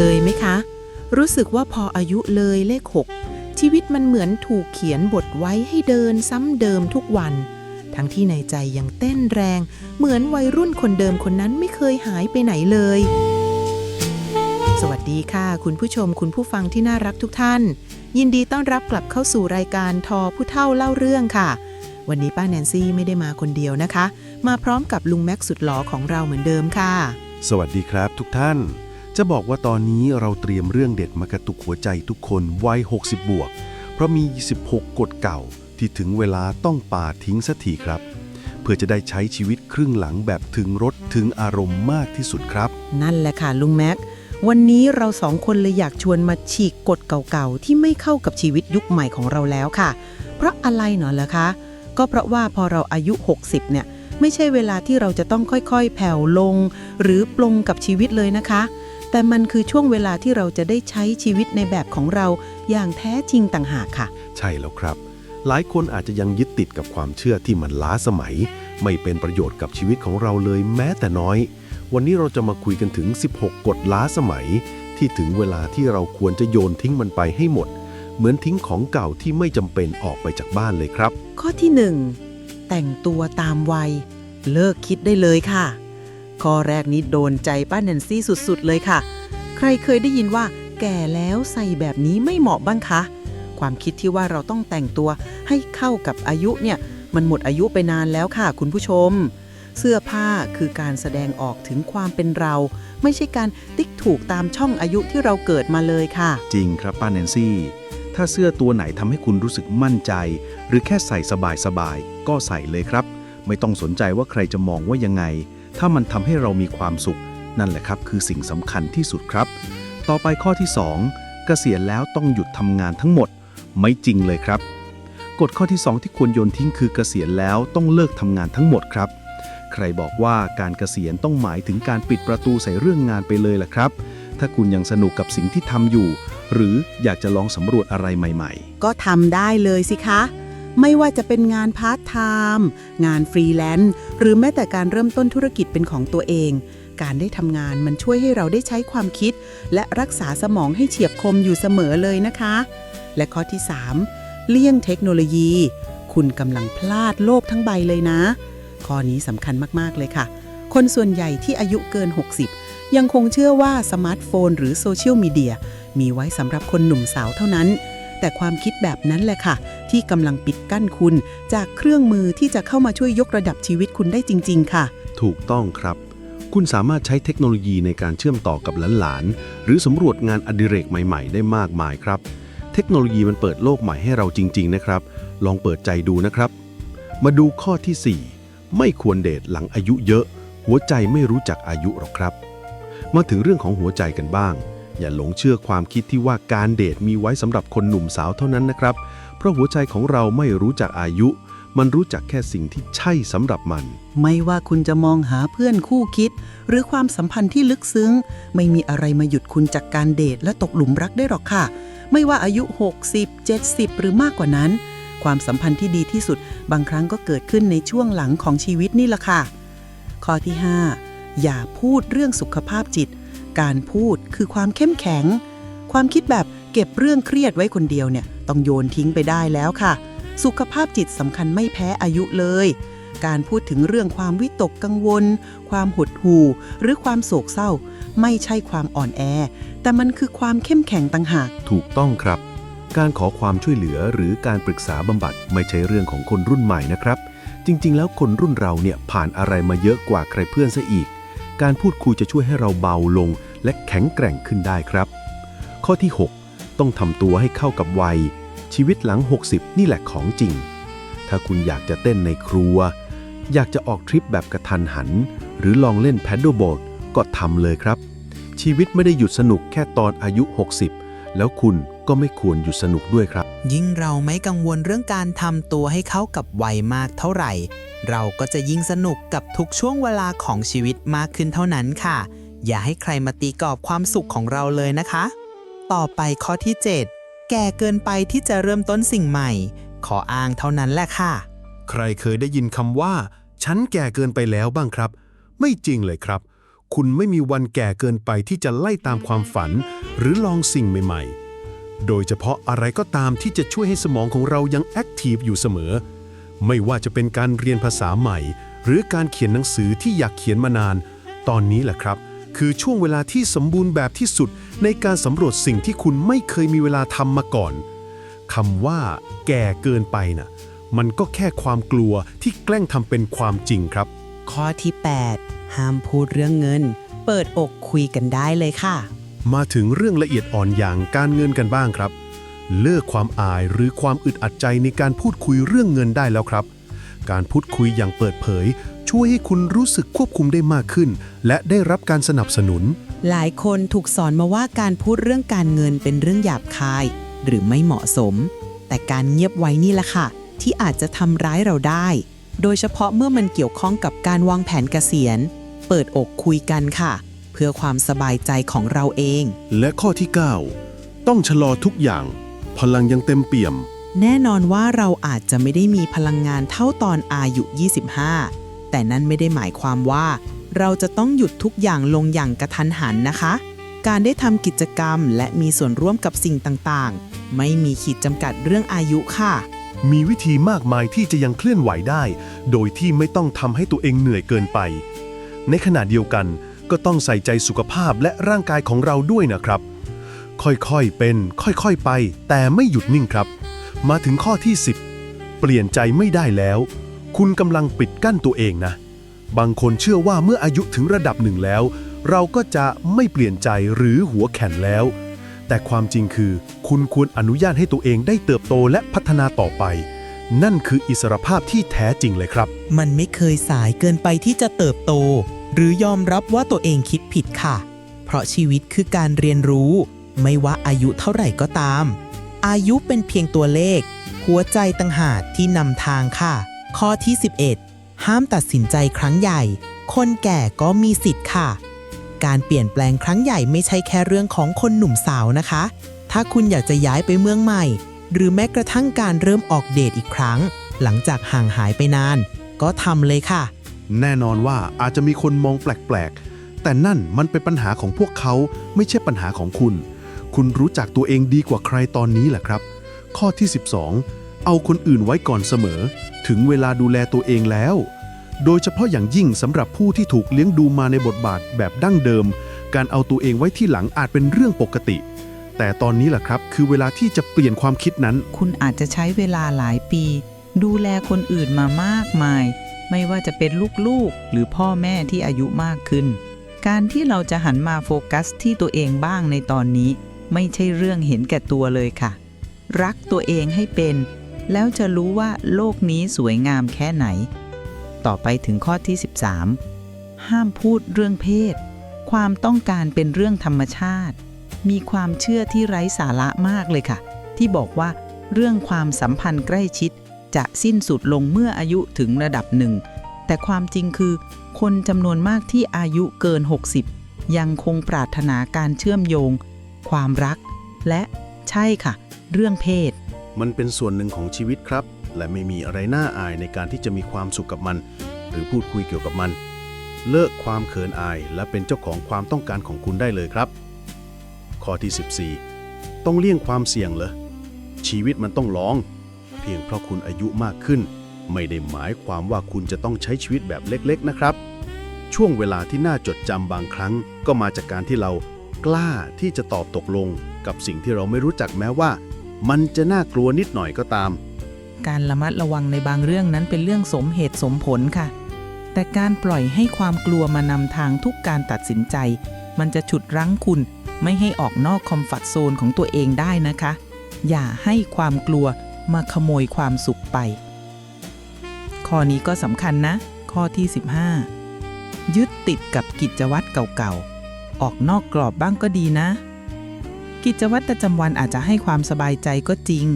เคยไหมคะ รู้สึกว่าพออายุเลยเลขหกชีวิตมันเหมือนถูกเขียนบทไว้ให้เดินซ้ำเดิมทุกวัน ทั้งที่ในใจยังเต้นแรง เหมือนวัยรุ่นคนเดิมคนนั้นไม่เคยหายไปไหนเลย สวัสดีค่ะ คุณผู้ชมคุณผู้ฟังที่น่ารักทุกท่าน ยินดีต้อนรับกลับเข้าสู่รายการทอผู้เฒ่าเล่าเรื่องค่ะ วันนี้ป้าแนนซี่ไม่ได้มาคนเดียวนะคะ มาพร้อมกับลุงแม็กสุดหล่อของเราเหมือนเดิมค่ะ สวัสดีครับทุกท่าน จะบอกว่าตอนนี้เราเตรียมเรื่องเด็ดมากระตุกหัวใจทุกคนวัย 60 บวก เพราะมี26กฎเก่าที่ถึงเวลาต้องปาทิ้งสักทีครับ เพื่อจะได้ใช้ชีวิตครึ่งหลังแบบถึงรสถึงอารมณ์มากที่สุดครับ นั่นแหละค่ะลุงแม็ก วันนี้เราสองคนเลยอยากชวนมาฉีกกฎเก่าๆ ที่ไม่เข้ากับชีวิตยุคใหม่ของเราแล้วค่ะ เพราะอะไรหนอล่ะคะ ก็เพราะว่าพอเราอายุ 60 เนี่ย ไม่ใช่เวลาที่เราจะต้องค่อยๆ แผ่วลง หรือปลงกับชีวิตเลยนะคะ แต่มันคือช่วงเวลาที่เราจะได้ใช้ชีวิตในแบบของเราอย่างแท้จริงต่างหากค่ะ ใช่แล้วครับ หลายคนอาจจะยังยึดติดกับความเชื่อที่มันล้าสมัย ไม่เป็นประโยชน์กับชีวิตของเราเลยแม้แต่น้อย วันนี้เราจะมาคุยกันถึง 16 กฎล้าสมัย ที่ถึงเวลาที่เราควรจะโยนทิ้งมันไปให้หมด เหมือนทิ้งของเก่าที่ไม่จำเป็นออกไปจากบ้านเลยครับ ข้อที่ 1 แต่งตัวตามวัย เลิกคิดได้เลยค่ะ ข้อแรกนี้โดนใจป้าแนนซี่สุดๆ เลยค่ะ ใครเคยได้ยินว่า แก่แล้วใส่แบบนี้ไม่เหมาะบ้างคะ ความคิดที่ว่าเราต้องแต่งตัวให้เข้ากับอายุเนี่ย มันหมดอายุไปนานแล้วค่ะ คุณผู้ชม เสื้อผ้าคือการแสดงออกถึงความเป็นเรา ไม่ใช่การติ๊กถูกตามช่องอายุที่เราเกิดมาเลยค่ะ จริงครับป้าแนนซี่ ถ้าเสื้อตัวไหนทำให้คุณรู้สึกมั่นใจ หรือแค่ใส่สบายๆก็ใส่เลยครับ ไม่ต้องสนใจว่าใครจะมองว่ายังไง ถ้ามันทำให้เรามีความสุข นั่นแหละครับคือสิ่งสำคัญที่สุดครับ ต่อไปข้อที่ 2 เกษียณแล้วต้องหยุดทำงานทั้งหมด ไม่จริงเลยครับกฎข้อที่ 2 ที่ควรโยนทิ้งคือเกษียณแล้วต้องเลิกทำงานทั้งหมดครับ ใครบอกว่าการเกษียณต้องหมายถึงการปิดประตูใส่เรื่องงานไปเลยล่ะครับ ถ้าคุณยังสนุกกับสิ่งที่ทำอยู่ หรืออยากจะลองสำรวจอะไรใหม่ ๆ ก็ทำได้เลยสิคะ ไม่ว่าจะเป็นงานพาร์ทไทม์งานฟรีแลนซ์หรือแม้แต่การเริ่มต้นธุรกิจเป็นของตัวเอง การได้ทำงานมันช่วยให้เราได้ใช้ความคิด และรักษาสมองให้เฉียบคมอยู่เสมอเลยนะคะ และข้อที่ 3 เลี่ยงเทคโนโลยี คุณกำลังพลาดโลกทั้งใบเลยนะ ข้อนี้สำคัญมากๆเลยค่ะ คนส่วนใหญ่ที่อายุเกิน 60 ยังคงเชื่อว่าสมาร์ทโฟน หรือโซเชียลมีเดียมีไว้สำหรับคนหนุ่มสาวเท่านั้น แต่ความคิดแบบนั้นแหละค่ะ ที่กำลังปิดกั้นคุณ จากเครื่องมือที่จะเข้ามาช่วยยกระดับชีวิตคุณได้จริง ๆ ค่ะ ถูกต้องครับ คุณสามารถใช้เทคโนโลยีในการเชื่อมต่อกับหลานๆ หรือสำรวจงานอดิเรกใหม่ ๆ ได้มากมายครับ เทคโนโลยีมันเปิดโลกใหม่ให้เราจริง ๆ นะครับ ลองเปิดใจดูนะครับ มาดูข้อทีสี่4 ไม่ควรเดทหลังอายุเยอะ หัวใจไม่รู้จักอายุหรอกครับ มาถึงเรื่องของหัวใจกันบ้าง อย่าหลงเชื่อความคิดที่ว่าการเดทมีไว้สำหรับคนหนุ่มสาวเท่านั้นนะครับ เพราะหัวใจของเราไม่รู้จักอายุ มันรู้จักแค่สิ่งที่ใช่สำหรับมัน ไม่ว่าคุณจะมองหาเพื่อนคู่คิด หรือความสัมพันธ์ที่ลึกซึ้ง ไม่มีอะไรมาหยุดคุณจากการเดทและตกหลุมรักได้หรอกค่ะ ไม่ว่าอายุ 60 70 หรือมากกว่านั้น ความสัมพันธ์ที่ดีที่สุด บางครั้งก็เกิดขึ้นในช่วงหลังของชีวิตนี่แหละค่ะ ข้อที่ 5 อย่าพูดเรื่องสุขภาพจิต การพูดคือความเข้มแข็ง ความคิดแบบเก็บเรื่องเครียดไว้คนเดียวเนี่ยต้องโยนทิ้งไปได้แล้วค่ะ สุขภาพจิตสำคัญไม่แพ้อายุเลย การพูดถึงเรื่องความวิตกกังวล ความหดหู่ หรือความโศกเศร้า ไม่ใช่ความอ่อนแอ แต่มันคือความเข้มแข็งต่างหาก ถูกต้องครับ การขอความช่วยเหลือหรือการปรึกษาบำบัดไม่ใช่เรื่องของคนรุ่นใหม่นะครับ จริง ๆ แล้วคนรุ่นเราเนี่ยผ่านอะไรมาเยอะกว่าใครเพื่อนซะอีก การพูดคุยจะช่วยให้เราเบาลง และแข็งแกร่งขึ้นได้ครับ ข้อที่ 6 ต้องทำตัวให้เข้ากับวัย ชีวิตหลัง 60 นี่แหละของจริง ถ้าคุณอยากจะเต้นในครัว อยากจะออกทริปแบบกระทันหัน หรือลองเล่นแพดเดิลบอร์ดก็ทำเลยครับ ชีวิตไม่ได้หยุดสนุกแค่ตอนอายุ 60 แล้วคุณก็ไม่ควรหยุดสนุกด้วยครับ ยิ่งเราไม่กังวลเรื่องการทำตัวให้เข้ากับวัยมากเท่าไหร่ เราก็จะยิ่งสนุกกับทุกช่วงเวลาของชีวิตมากขึ้นเท่านั้นค่ะ อย่าให้ใครมาตีกรอบความสุขของเราเลยนะคะ ต่อไปข้อที่ 7 แก่เกินไปที่จะเริ่มต้นสิ่งใหม่ ขออ้างเท่านั้นแหละค่ะ ใครเคยได้ยินคำว่า ฉันแก่เกินไปแล้วบ้างครับ ไม่จริงเลยครับ คุณไม่มีวันแก่เกินไปที่จะไล่ตามความฝัน หรือลองสิ่งใหม่ๆ โดยเฉพาะอะไรก็ตามที่จะช่วยให้สมองของเรายังแอคทีฟอยู่เสมอ ไม่ว่าจะเป็นการเรียนภาษาใหม่ หรือการเขียนหนังสือที่อยากเขียนมานาน ตอนนี้แหละครับ คือช่วงเวลาที่สมบูรณ์แบบที่สุดในการสำรวจสิ่งที่คุณไม่เคยมีเวลาทำมาก่อนคำว่า แก่เกินไปน่ะ มันก็แค่ความกลัวที่แกล้งทำเป็นความจริงครับ ข้อที่ 8 ห้ามพูดเรื่องเงิน เปิดอกคุยกันได้เลยค่ะ มาถึงเรื่องละเอียดอ่อนอย่างการเงินกันบ้างครับ เลิกความอายหรือความอึดอัดใจในการพูดคุยเรื่องเงินได้แล้วครับ การพูดคุยอย่างเปิดเผย ช่วยให้คุณรู้สึกควบคุมได้มากขึ้น และได้รับการสนับสนุน หลายคนถูกสอนมาว่าการพูดเรื่องการเงินเป็นเรื่องหยาบคาย หรือไม่เหมาะสม แต่การเงียบไว้นี่แหละค่ะ ที่อาจจะทำร้ายเราได้ โดยเฉพาะเมื่อมันเกี่ยวข้องกับการวางแผนเกษียณ เปิดอกคุยกันค่ะ เพื่อความสบายใจของเราเอง และข้อที่ 9 ต้องชะลอทุกอย่าง พลังยังเต็มเปี่ยม แน่นอนว่าเราอาจจะไม่ได้มีพลังงานเท่าตอนอายุ 25 แต่นั่นไม่ได้หมายความว่า เราจะต้องหยุดทุกอย่างลงอย่างกระทันหันนะคะ การได้ทำกิจกรรมและมีส่วนร่วมกับสิ่งต่างๆ ไม่มีขีดจำกัดเรื่องอายุค่ะ มีวิธีมากมายที่จะยังเคลื่อนไหวได้ โดยที่ไม่ต้องทำให้ตัวเองเหนื่อยเกินไป ในขณะเดียวกันก็ต้องใส่ใจสุขภาพและร่างกายของเราด้วยนะครับ ค่อยๆเป็น ค่อยๆไป แต่ไม่หยุดนิ่งครับ มาถึงข้อที่ 10 เปลี่ยนใจไม่ได้แล้ว คุณกำลังปิดกั้นตัวเองนะ บางคนเชื่อว่าเมื่ออายุถึงระดับหนึ่งแล้ว เราก็จะไม่เปลี่ยนใจหรือหัวแข็งแล้ว แต่ความจริงคือ คุณควรอนุญาตให้ตัวเองได้เติบโตและพัฒนาต่อไป นั่นคืออิสรภาพที่แท้จริงเลยครับ มันไม่เคยสายเกินไปที่จะเติบโต หรือยอมรับว่าตัวเองคิดผิดค่ะ เพราะชีวิตคือการเรียนรู้ ไม่ว่าอายุเท่าไหร่ก็ตาม อายุเป็นเพียงตัวเลข หัวใจต่างหากที่นำทางค่ะ ข้อที่ 11 ห้ามตัดสินใจครั้งใหญ่ คนแก่ก็มีสิทธิ์ค่ะ การเปลี่ยนแปลงครั้งใหญ่ไม่ใช่แค่เรื่องของคนหนุ่มสาวนะคะ ถ้าคุณอยากจะย้ายไปเมืองใหม่ หรือแม้กระทั่งการเริ่มออกเดทอีกครั้ง หลังจากห่างหายไปนาน ก็ทำเลยค่ะ แน่นอนว่าอาจจะมีคนมองแปลกๆ แต่นั่นมันเป็นปัญหาของพวกเขาไม่ใช่ปัญหาของคุณ คุณรู้จักตัวเองดีกว่าใครตอนนี้แหละครับ ข้อที่ 12 เอาคนอื่นไว้ก่อนเสมอ ถึงเวลาดูแลตัวเองแล้ว โดยเฉพาะอย่างยิ่งสำหรับผู้ที่ถูกเลี้ยงดูมาในบทบาทแบบดั้งเดิม การเอาตัวเองไว้ที่หลังอาจเป็นเรื่องปกติ แต่ตอนนี้แหละครับคือเวลาที่จะเปลี่ยนความคิดนั้น คุณอาจจะใช้เวลาหลายปี ดูแลคนอื่นมามากมาย ไม่ว่าจะเป็นลูกๆ หรือพ่อแม่ที่อายุมากขึ้น การที่เราจะหันมาโฟกัสที่ตัวเองบ้างในตอนนี้ ไม่ใช่เรื่องเห็นแก่ตัวเลยค่ะ รักตัวเองให้เป็น แล้วจะรู้ว่าโลกนี้สวยงามแค่ไหน ต่อไปถึงข้อที่ 13 ห้ามพูดเรื่องเพศ ความต้องการเป็นเรื่องธรรมชาติ มีความเชื่อที่ไร้สาระมากเลยค่ะ ที่บอกว่าเรื่องความสัมพันธ์ใกล้ชิด จะสิ้นสุดลงเมื่ออายุถึงระดับหนึ่ง แต่ความจริงคือ คนจำนวนมากที่อายุเกิน 60 ยังคงปรารถนาการเชื่อมโยง ความรัก และใช่ค่ะ เรื่องเพศ มันเป็นส่วนหนึ่งของชีวิตครับ และไม่มีอะไรน่าอายในการที่จะมีความสุขกับมัน หรือพูดคุยเกี่ยวกับมัน เลิกความเขินอายและเป็นเจ้าของความต้องการของคุณได้เลยครับ ข้อที่ 14 ต้องเลี่ยงความเสี่ยงเหรอชีวิตมันต้องลอง เพียงเพราะคุณอายุมากขึ้น ไม่ได้หมายความว่าคุณจะต้องใช้ชีวิตแบบเล็กๆนะครับ ช่วงเวลาที่น่าจดจำบางครั้ง ก็มาจากการที่เรากล้าที่จะตอบตกลงกับสิ่งที่เราไม่รู้จักแม้ว่า มันจะน่ากลัวนิดหน่อยก็ตาม การระมัดระวังในบางเรื่องนั้นเป็นเรื่องสมเหตุสมผลค่ะ แต่การปล่อยให้ความกลัวมานำทางทุกการตัดสินใจ มันจะฉุดรั้งคุณไม่ให้ออกนอกคอมฟอร์ทโซนของตัวเองได้นะคะ อย่าให้ความกลัวมาขโมยความสุขไป ข้อนี้ก็สำคัญนะ ข้อที่ 15 ยึดติดกับกิจวัตรเก่าๆ ออกนอกกรอบบ้างก็ดีนะ กิจวัตรประจำวันอาจจะให้ความสบายใจก็จริง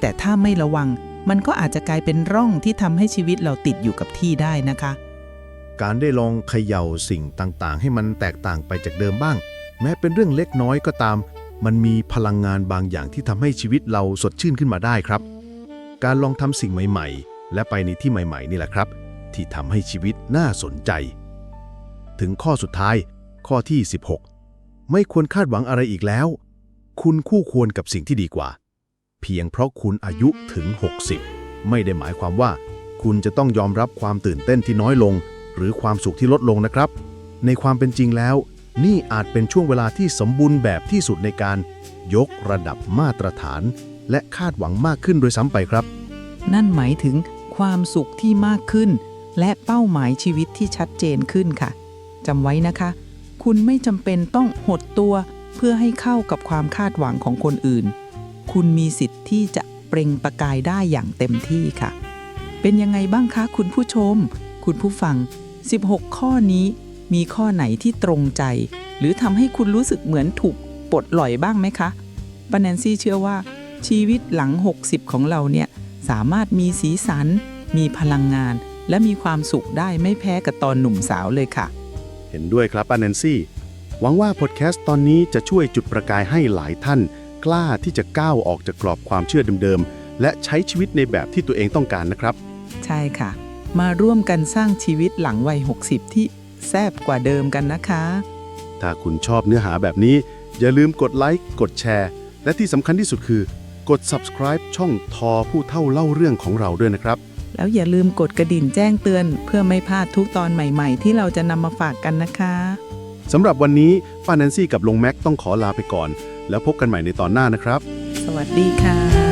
แต่ถ้าไม่ระวังมันก็อาจจะกลายเป็นร่องที่ทำให้ชีวิตเราติดอยู่กับที่ได้นะคะ การได้ลองเขย่าสิ่งต่างๆ ให้มันแตกต่างไปจากเดิมบ้าง แม้เป็นเรื่องเล็กน้อยก็ตาม มันมีพลังงานบางอย่างที่ทำให้ชีวิตเราสดชื่นขึ้นมาได้ครับ การลองทำสิ่งใหม่ๆ และไปในที่ใหม่ๆ นี่แหละครับ ที่ทำให้ชีวิตน่าสนใจ ถึงข้อสุดท้าย ข้อที่ 16 ไม่ควรคาดหวังอะไรอีกแล้ว คุณคู่ควรกับสิ่งที่ดีกว่า เพียงเพราะคุณอายุถึง 60 ไม่ได้หมายความว่า คุณจะต้องยอมรับความตื่นเต้นที่น้อยลง หรือความสุขที่ลดลงนะครับ ในความเป็นจริงแล้ว นี่อาจเป็นช่วงเวลาที่สมบูรณ์แบบที่สุดในการ ยกระดับมาตรฐาน และคาดหวังมากขึ้นโดยซ้ำไปครับ นั่นหมายถึงความสุขที่มากขึ้น และเป้าหมายชีวิตที่ชัดเจนขึ้นค่ะจำไว้นะคะ คุณไม่จำเป็นต้องหดตัว เพื่อให้เข้ากับความคาดหวังของคนอื่น คุณมีสิทธิ์ที่จะเปล่งประกายได้อย่างเต็มที่ค่ะ เป็นยังไงบ้างคะคุณผู้ชม คุณผู้ฟัง 16 ข้อนี้มีข้อไหนที่ตรงใจ หรือทำให้คุณรู้สึกเหมือนถูกปลดปล่อยบ้างไหมคะปาแนนซี่เชื่อว่า ชีวิตหลัง 60 ของเราเนี่ยสามารถมีสีสัน มีพลังงาน และมีความสุขได้ไม่แพ้กับตอนหนุ่มสาวเลยค่ะ เห็นด้วยครับป้าแนนซี่ หวังว่าพอดแคสต์ตอนนี้จะช่วยจุดประกายให้หลายท่าน กล้าที่จะก้าวออกจากกรอบความเชื่อเดิมๆ และใช้ชีวิตในแบบที่ตัวเองต้องการนะครับ ใช่ค่ะ มาร่วมกันสร้างชีวิตหลังวัย 60 ที่แซบกว่าเดิมกันนะคะ ถ้าคุณชอบเนื้อหาแบบนี้ อย่าลืมกดไลค์กดแชร์ และที่สำคัญที่สุดคือ กด subscribe ช่องทอผู้เท่าเล่าเรื่องของเราด้วยนะครับ แล้วอย่าลืมกดกระดิ่งแจ้งเตือน เพื่อไม่พลาดทุกตอนใหม่ ๆ ที่เราจะนำมาฝากกันนะคะ สำหรับวันนี้ป้าแนนซี่กับลงแม็กต้องขอลาไปก่อน แล้วพบกันใหม่ในตอนหน้านะครับ สวัสดีค่ะ